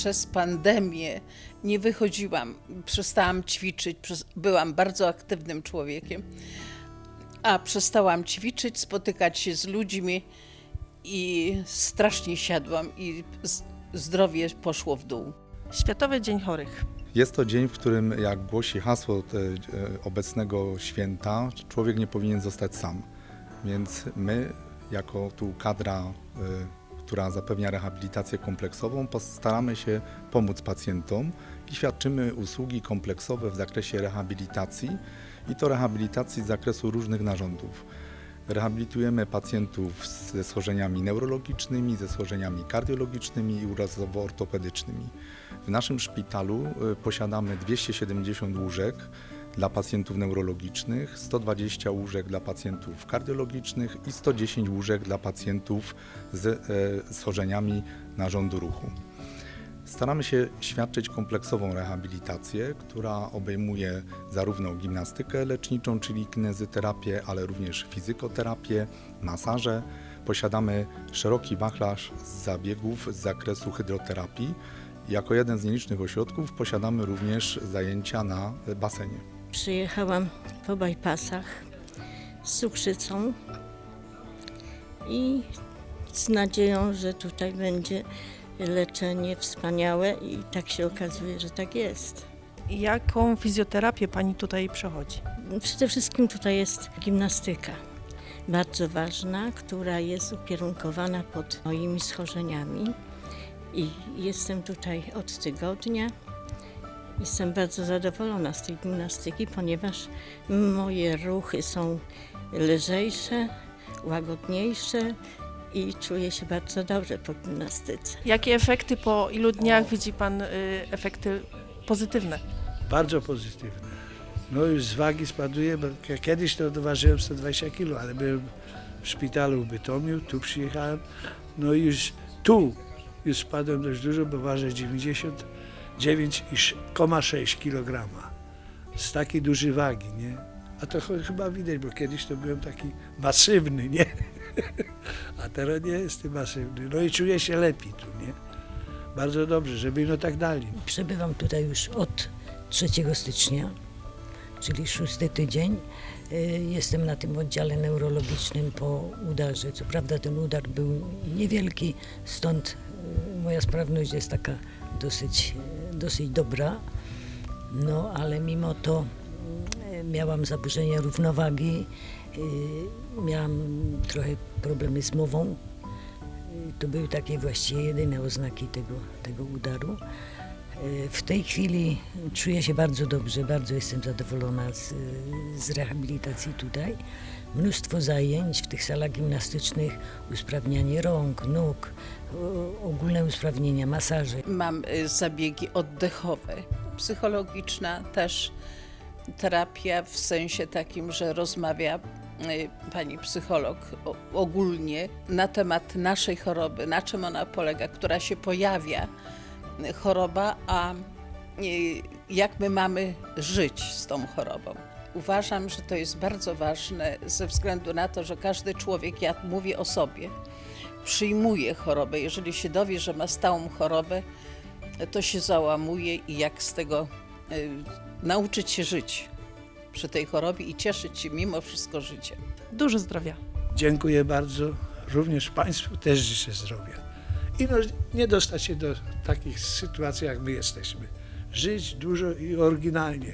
przez pandemię nie wychodziłam, przestałam ćwiczyć, byłam bardzo aktywnym człowiekiem, a przestałam ćwiczyć, spotykać się z ludźmi i strasznie siadłam i zdrowie poszło w dół. Światowy Dzień Chorych. Jest to dzień, w którym, jak głosi hasło te, e, obecnego święta, człowiek nie powinien zostać sam. Więc my, jako tu kadra, e, która zapewnia rehabilitację kompleksową, postaramy się pomóc pacjentom i świadczymy usługi kompleksowe w zakresie rehabilitacji i to rehabilitacji z zakresu różnych narządów. Rehabilitujemy pacjentów ze schorzeniami neurologicznymi, ze schorzeniami kardiologicznymi i urazowo-ortopedycznymi. W naszym szpitalu y, posiadamy 270 łóżek dla pacjentów neurologicznych, 120 łóżek dla pacjentów kardiologicznych i 110 łóżek dla pacjentów z e, schorzeniami narządu ruchu. Staramy się świadczyć kompleksową rehabilitację, która obejmuje zarówno gimnastykę leczniczą, czyli kinezyterapię, ale również fizykoterapię, masaże. Posiadamy szeroki wachlarz zabiegów z zakresu hydroterapii. Jako jeden z nielicznych ośrodków posiadamy również zajęcia na basenie. Przyjechałam po bypassach z cukrzycą i z nadzieją, że tutaj będzie leczenie wspaniałe i tak się okazuje, że tak jest. Jaką fizjoterapię pani tutaj przechodzi? Przede wszystkim tutaj jest gimnastyka, bardzo ważna, która jest ukierunkowana pod moimi schorzeniami i jestem tutaj od tygodnia. Jestem bardzo zadowolona z tej gimnastyki, ponieważ moje ruchy są lżejsze, łagodniejsze i czuję się bardzo dobrze po gimnastyce. Jakie efekty po ilu dniach widzi pan y, efekty pozytywne? Bardzo pozytywne. No już z wagi spaduje, bo kiedyś to ważyłem 120 kg, ale byłem w szpitalu w Bytomiu, tu przyjechałem. No i już tu już spadłem dość dużo, bo ważę 99,6 kg. Z takiej dużej wagi, nie? A to ch- chyba widać, bo kiedyś to byłem taki masywny, nie? A teraz nie jestem masywny. No i czuję się lepiej tu, nie? Bardzo dobrze, żeby no tak dalej. Przebywam tutaj już od 3 stycznia, czyli szósty tydzień. Y, Jestem na tym oddziale neurologicznym po udarze. Co prawda ten udar był niewielki, stąd y, moja sprawność jest taka dosyć, dosyć dobra. No ale mimo to y, miałam zaburzenia równowagi, y, miałam trochę problemy z mową. Y, To były takie właściwie jedyne oznaki tego, tego udaru. Y, W tej chwili czuję się bardzo dobrze, bardzo jestem zadowolona z, z rehabilitacji tutaj. Mnóstwo zajęć w tych salach gimnastycznych, usprawnianie rąk, nóg, ogólne usprawnienia, masaże. Mam y, zabiegi oddechowe, psychologiczna też terapia w sensie takim, że rozmawia y, pani psycholog ogólnie na temat naszej choroby, na czym ona polega, która się pojawia, choroba, a y, jak my mamy żyć z tą chorobą. Uważam, że to jest bardzo ważne ze względu na to, że każdy człowiek, ja mówię o sobie, przyjmuje chorobę. Jeżeli się dowie, że ma stałą chorobę, to się załamuje i jak z tego y, nauczyć się żyć przy tej chorobie i cieszyć się mimo wszystko życiem. Dużo zdrowia. Dziękuję bardzo. Również Państwu też życzę zdrowia. I no, nie dostać się do takich sytuacji, jak my jesteśmy. Żyć dużo i oryginalnie.